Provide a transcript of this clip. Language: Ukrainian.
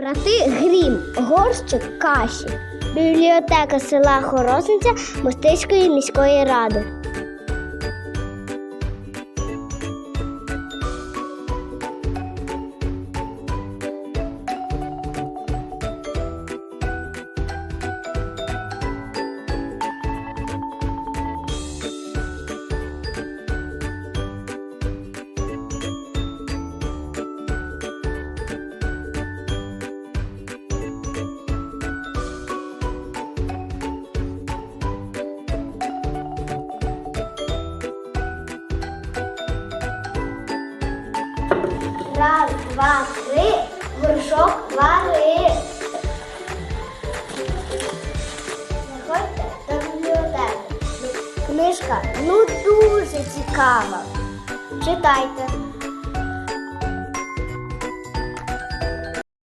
Брати Грім, горщик каші. Бібліотека села Хоросниця Мостицької міської ради. Раз, два, три, горшок вари. Заходьте до бібліотеки. Книжка ну дуже цікава. Читайте.